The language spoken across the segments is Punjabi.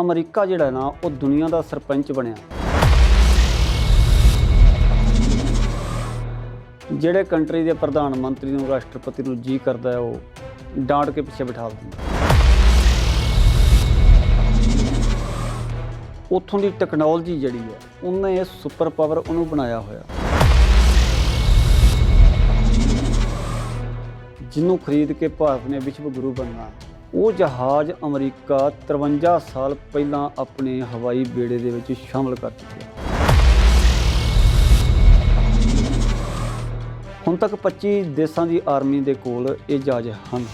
ਅਮਰੀਕਾ ਜਿਹੜਾ ਨਾ, ਉਹ ਦੁਨੀਆ ਦਾ ਸਰਪੰਚ ਬਣਿਆ। ਜਿਹੜੇ ਕੰਟਰੀ ਦੇ ਪ੍ਰਧਾਨ ਮੰਤਰੀ ਨੂੰ ਰਾਸ਼ਟਰਪਤੀ ਨੂੰ ਜੀ ਕਰਦਾ ਹੈ, ਉਹ ਡਾਂਟ ਕੇ ਪਿੱਛੇ ਬਿਠਾ ਦਿੰਦਾ। ਉੱਥੋਂ ਦੀ ਟੈਕਨੋਲੋਜੀ ਜਿਹੜੀ ਹੈ, ਉਹਨੇ ਇਹ ਸੁਪਰ ਪਾਵਰ ਉਹਨੂੰ ਬਣਾਇਆ ਹੋਇਆ। ਜਿਹਨੂੰ ਖਰੀਦ ਕੇ ਭਾਰਤ ਨੇ ਵਿਸ਼ਵ ਗੁਰੂ ਬਣਨਾ ਉਹ ਜਹਾਜ਼ ਅਮਰੀਕਾ 53 ਸਾਲ ਪਹਿਲਾਂ ਆਪਣੇ ਹਵਾਈ ਬੇੜੇ ਦੇ ਵਿੱਚ ਸ਼ਾਮਲ ਕਰ ਚੁੱਕਿਆ। ਹੁਣ ਤੱਕ 25 ਦੇਸ਼ਾਂ ਦੀ ਆਰਮੀ ਦੇ ਕੋਲ ਇਹ ਜਹਾਜ਼ ਹਨ।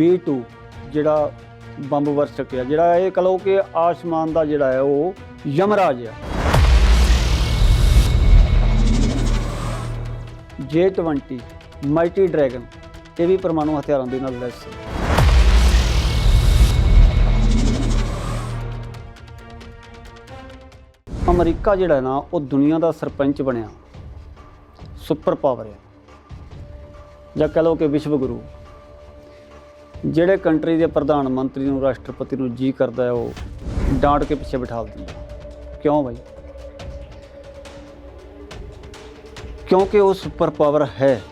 B2 ਜਿਹੜਾ ਬੰਬ ਵਰ ਸਕਿਆ ਜਿਹੜਾ ਇਹ ਕਹ ਲਓ ਕਿ ਆਸਮਾਨ ਦਾ ਜਿਹੜਾ ਹੈ ਉਹ ਯਮਰਾਜ ਹੈ। J20 ਮਾਈਟੀ ਡਰੈਗਨ ਇਹ ਵੀ ਪਰਮਾਣੂ ਹਥਿਆਰਾਂ ਦੇ ਨਾਲ ਲੈਸ ਹੈ ਅਮਰੀਕਾ ਜਿਹੜਾ ਨਾ, ਉਹ ਦੁਨੀਆ ਦਾ ਸਰਪੰਚ ਬਣਿਆ। ਸੁਪਰ ਪਾਵਰ ਹੈ। ਜਾਂ ਕਹ ਲਓ ਕਿ ਵਿਸ਼ਵ ਗੁਰੂ। ਜਿਹੜੇ ਕੰਟਰੀ ਦੇ ਪ੍ਰਧਾਨ ਮੰਤਰੀ ਨੂੰ, ਰਾਸ਼ਟਰਪਤੀ ਨੂੰ ਜੀ ਕਰਦਾ ਹੈ, ਉਹ ਡਾਂਟ ਕੇ ਪਿੱਛੇ ਬਿਠਾ ਦਿੰਦਾ। ਕਿਉਂ ਭਾਈ ਕਿਉਂਕਿ ਉਹ ਸੁਪਰ ਪਾਵਰ ਹੈ।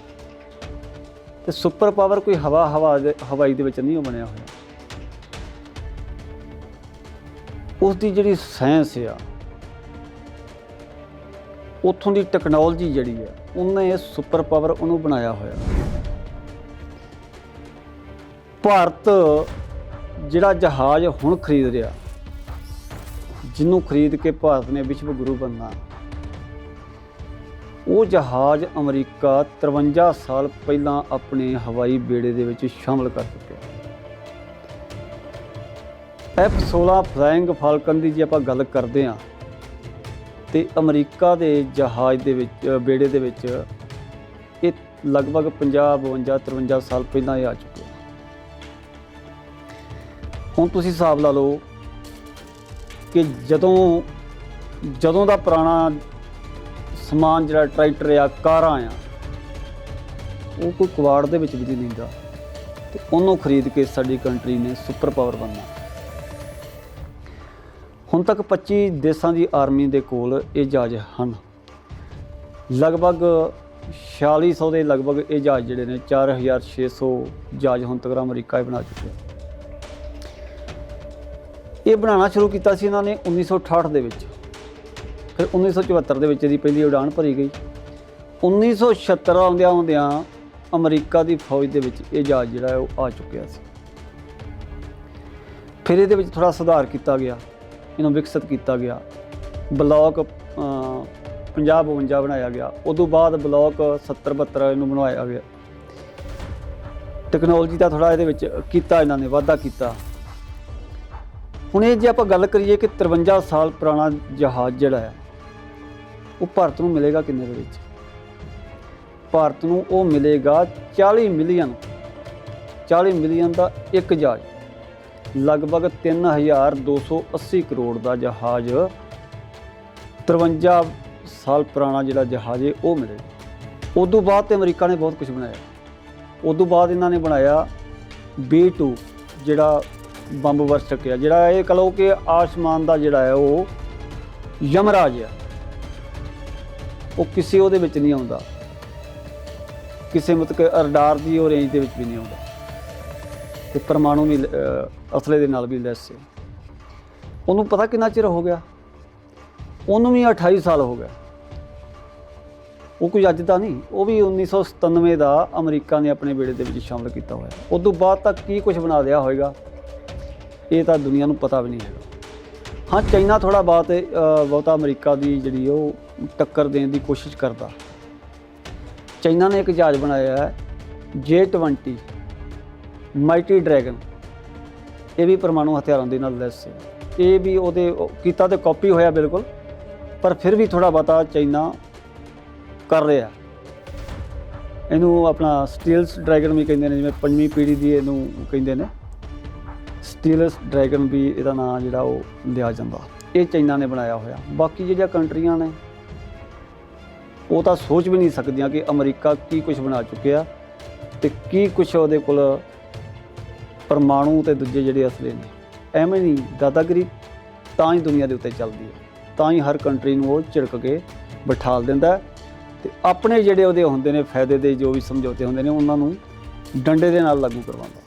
ਤੇ ਸੁਪਰ ਪਾਵਰ ਕੋਈ ਹਵਾ ਹਵਾ ਦੇ, ਹਵਾਈ ਦੇ ਵਿੱਚ ਨਹੀਂ ਉਹ ਬਣਿਆ ਹੋਇਆ। ਉਸ ਦੀ ਜਿਹੜੀ ਸਾਇੰਸ ਆ, ਉੱਥੋਂ ਦੀ ਟੈਕਨੋਲੋਜੀ ਜਿਹੜੀ ਆ, ਉਹਨੇ ਇਹ ਸੁਪਰ ਪਾਵਰ ਉਹਨੂੰ ਬਣਾਇਆ ਹੋਇਆ। ਭਾਰਤ ਜਿਹੜਾ ਜਹਾਜ਼ ਹੁਣ ਖਰੀਦ ਰਿਹਾ, ਜਿਹਨੂੰ ਖਰੀਦ ਕੇ ਭਾਰਤ ਨੇ ਵਿਸ਼ਵ ਗੁਰੂ ਬਣਨਾ। ਉਹ ਜਹਾਜ਼ ਅਮਰੀਕਾ 53 ਸਾਲ ਪਹਿਲਾਂ ਆਪਣੇ ਹਵਾਈ ਬੇੜੇ ਦੇ ਵਿੱਚ ਸ਼ਾਮਲ ਕਰ ਚੁੱਕਿਆ। F16 ਫਲਾਈਂਗ ਫਾਲਕਨ ਦੀ ਜੇ ਆਪਾਂ ਗੱਲ ਕਰਦੇ ਹਾਂ, ਤੇ ਅਮਰੀਕਾ ਦੇ ਜਹਾਜ਼ ਦੇ ਵਿੱਚ, ਬੇੜੇ ਦੇ ਵਿੱਚ ਇਹ ਲਗਭਗ 50 52 53 ਸਾਲ ਪਹਿਲਾਂ ਇਹ ਆ ਚੁੱਕਿਆ। ਹੁਣ ਤੁਸੀਂ ਹਿਸਾਬ ਲਾ ਲਓ ਕਿ ਜਦੋਂ ਜਦੋਂ ਦਾ ਪੁਰਾਣਾ ਸਮਾਨ ਜਿਹੜਾ ਟਰੈਕਟਰ ਆ, ਕਾਰਾਂ ਆ, ਉਹ ਕੋਈ ਕਵਾੜ ਦੇ ਵਿੱਚ ਵੀ ਨਹੀਂ ਲੈਂਦਾ ਤੇ ਉਹਨੂੰ ਖਰੀਦ ਕੇ ਸਾਡੀ ਕੰਟਰੀ ਨੇ ਸੁਪਰ ਪਾਵਰ ਬਣਨਾ। ਹੁਣ ਤੱਕ 25 ਦੇਸ਼ਾਂ ਦੀ ਆਰਮੀ ਦੇ ਕੋਲ ਇਹ ਜਹਾਜ਼ ਹਨ। ਲਗਭਗ 4600 ਦੇ ਲਗਭਗ ਇਹ ਜਹਾਜ਼ ਜਿਹੜੇ ਨੇ 4600 ਜਹਾਜ਼ ਹੁਣ ਤੱਕ ਅਮਰੀਕਾ ਹੀ ਬਣਾ ਚੁੱਕਿਆ ਇਹ ਬਣਾਉਣਾ ਸ਼ੁਰੂ ਕੀਤਾ ਸੀ ਇਹਨਾਂ ਨੇ 1968 ਦੇ ਵਿੱਚ। ਫਿਰ 1974 ਦੇ ਵਿੱਚ ਇਹਦੀ ਪਹਿਲੀ ਉਡਾਨ ਭਰੀ ਗਈ। 1976 ਆਉਂਦਿਆਂ ਆਉਂਦਿਆਂ ਅਮਰੀਕਾ ਦੀ ਫੌਜ ਦੇ ਵਿੱਚ ਇਹ ਜਹਾਜ਼ ਜਿਹੜਾ ਉਹ ਆ ਚੁੱਕਿਆ ਸੀ। ਫਿਰ ਇਹਦੇ ਵਿੱਚ ਥੋੜਾ ਸੁਧਾਰ ਕੀਤਾ ਗਿਆ, ਇਹਨੂੰ ਵਿਕਸਿਤ ਕੀਤਾ ਗਿਆ। ਬਲਾਕ 50 52 ਬਣਾਇਆ ਗਿਆ। ਉਦੋਂ ਬਾਅਦ ਬਲਾਕ 70 72 ਇਹਨੂੰ ਬਣਾਇਆ ਗਿਆ। ਟੈਕਨੋਲੋਜੀ ਦਾ ਥੋੜਾ ਇਹਦੇ ਵਿੱਚ ਕੀਤਾ, ਇਹਨਾਂ ਨੇ ਵਾਧਾ ਕੀਤਾ। ਹੁਣ ਇਹ ਜੇ ਆਪਾਂ ਗੱਲ ਕਰੀਏ ਕਿ 53 ਸਾਲ ਪੁਰਾਣਾ ਜਹਾਜ਼ ਜਿਹੜਾ ਹੈ ਉਹ ਭਾਰਤ ਨੂੰ ਮਿਲੇਗਾ ਕਿੰਨੇ ਦੇ ਵਿੱਚ? ਭਾਰਤ ਨੂੰ ਉਹ ਮਿਲੇਗਾ 40 ਮਿਲੀਅਨ। 40 ਮਿਲੀਅਨ ਦਾ ਇੱਕ ਜਹਾਜ਼। ਲਗਭਗ 3280 ਕਰੋੜ ਦਾ ਜਹਾਜ਼। 53 ਸਾਲ ਪੁਰਾਣਾ ਜਿਹੜਾ ਜਹਾਜ਼ ਹੈ, ਉਹ ਮਿਲੇਗਾ ਉਦੋਂ ਬਾਅਦ ਤੇ ਅਮਰੀਕਾ ਨੇ ਬਹੁਤ ਕੁਝ ਬਣਾਇਆ। ਉਦੋਂ ਬਾਅਦ ਇਹਨਾਂ ਨੇ ਬਣਾਇਆ B2 ਜਿਹੜਾ ਬੰਬ ਵਰ ਸਕਿਆ ਜਿਹੜਾ ਇਹ ਕਹ ਲਓ ਕਿ ਆਸਮਾਨ ਦਾ ਜਿਹੜਾ ਹੈ, ਉਹ ਯਮਰਾਜ ਹੈ ਉਹ ਕਿਸੇ ਉਹਦੇ ਵਿੱਚ ਨਹੀਂ ਆਉਂਦਾ। ਕਿਸੇ ਮਤਲਬ ਕਿ ਰਡਾਰ ਦੀ ਉਹ ਰੇਂਜ ਦੇ ਵਿੱਚ ਵੀ ਨਹੀਂ ਆਉਂਦਾ। ਤੇ ਪਰਮਾਣੂ ਵੀ ਅਸਲੇ ਦੇ ਨਾਲ ਵੀ ਲੈਸ ਹੈ ਉਹਨੂੰ ਪਤਾ ਕਿੰਨਾ ਚਿਰ ਹੋ ਗਿਆ? ਉਹਨੂੰ ਵੀ 28 ਸਾਲ ਹੋ ਗਿਆ ਉਹ ਕੋਈ ਅੱਜ ਦਾ ਨਹੀਂ, ਉਹ ਵੀ 1997 ਦਾ ਅਮਰੀਕਾ ਨੇ ਆਪਣੇ ਬੇੜੇ ਦੇ ਵਿੱਚ ਸ਼ਾਮਲ ਕੀਤਾ ਹੋਇਆ। ਉਸ ਤੋਂ ਬਾਅਦ ਤੱਕ ਕੀ ਕੁਝ ਬਣਾ ਲਿਆ ਹੋਵੇਗਾ ਇਹ ਤਾਂ ਦੁਨੀਆ ਨੂੰ ਪਤਾ ਵੀ ਨਹੀਂ ਹੈਗਾ। ਹਾਂ, ਚਾਈਨਾ ਥੋੜਾ ਬਹੁਤ ਬਹੁਤਾ ਅਮਰੀਕਾ ਦੀ ਜਿਹੜੀ ਉਹ ਟੱਕਰ ਦੇਣ ਦੀ ਕੋਸ਼ਿਸ਼ ਕਰਦਾ। ਚਾਈਨਾ ਨੇ ਇੱਕ ਜਹਾਜ਼ ਬਣਾਇਆ ਹੈ J20 ਮਾਈਟੀ ਡਰੈਗਨ ਇਹ ਵੀ ਪਰਮਾਣੂ ਹਥਿਆਰਾਂ ਦੇ ਨਾਲ ਲੈਸ ਹੈ। ਇਹ ਵੀ ਉਹਦੇ ਕੀਤਾ ਤੇ ਕਾਪੀ ਹੋਇਆ ਬਿਲਕੁਲ, ਪਰ ਫਿਰ ਵੀ ਥੋੜਾ ਬਹੁਤਾ ਚਾਈਨਾ ਕਰ ਰਿਹਾ। ਇਹਨੂੰ ਆਪਣਾ ਸਟੀਲਸ ਡਰੈਗਨ ਵੀ ਕਹਿੰਦੇ ਨੇ, ਜਿਵੇਂ ਪੰਜਵੀਂ ਪੀੜ੍ਹੀ ਦੀ ਇਹਨੂੰ ਕਹਿੰਦੇ ਨੇ। ਸਟੀਲਸ ਡਰੈਗਨ ਵੀ ਇਹਦਾ ਨਾਮ ਜਿਹੜਾ ਉਹ ਲਿਆ ਜਾਂਦਾ। ਇਹ ਚਾਈਨਾ ਨੇ ਬਣਾਇਆ ਹੋਇਆ। ਬਾਕੀ ਜਿਹੜੀਆਂ ਕੰਟਰੀਆਂ ਨੇ ਉਹ ਤਾਂ ਸੋਚ ਵੀ ਨਹੀਂ ਸਕਦੀਆਂ ਕਿ ਅਮਰੀਕਾ ਕੀ ਕੁਝ ਬਣਾ ਚੁੱਕਿਆ ਤੇ ਕੀ ਕੁਝ ਉਹਦੇ ਕੋਲ ਪਰਮਾਣੂ ਤੇ ਦੂਜੇ ਜਿਹੜੇ ਅਸਲੇ ਨੇ। ਐਵੇਂ ਨਹੀਂ, ਦਾਦਾਗਿਰੀ ਤਾਂ ਹੀ ਦੁਨੀਆ ਦੇ ਉੱਤੇ ਚੱਲਦੀ ਹੈ। ਤਾਂ ਹੀ ਹਰ ਕੰਟਰੀ ਨੂੰ ਉਹ ਝਿੜਕ ਕੇ ਬਿਠਾਲ ਦਿੰਦਾ ਹੈ ਤੇ ਆਪਣੇ ਜਿਹੜੇ ਉਹਦੇ ਹੁੰਦੇ ਨੇ ਫਾਇਦੇ ਦੇ ਜੋ ਵੀ ਸਮਝੌਤੇ ਹੁੰਦੇ ਨੇ, ਉਹਨਾਂ ਨੂੰ ਡੰਡੇ ਦੇ ਨਾਲ ਲਾਗੂ ਕਰਵਾਉਂਦਾ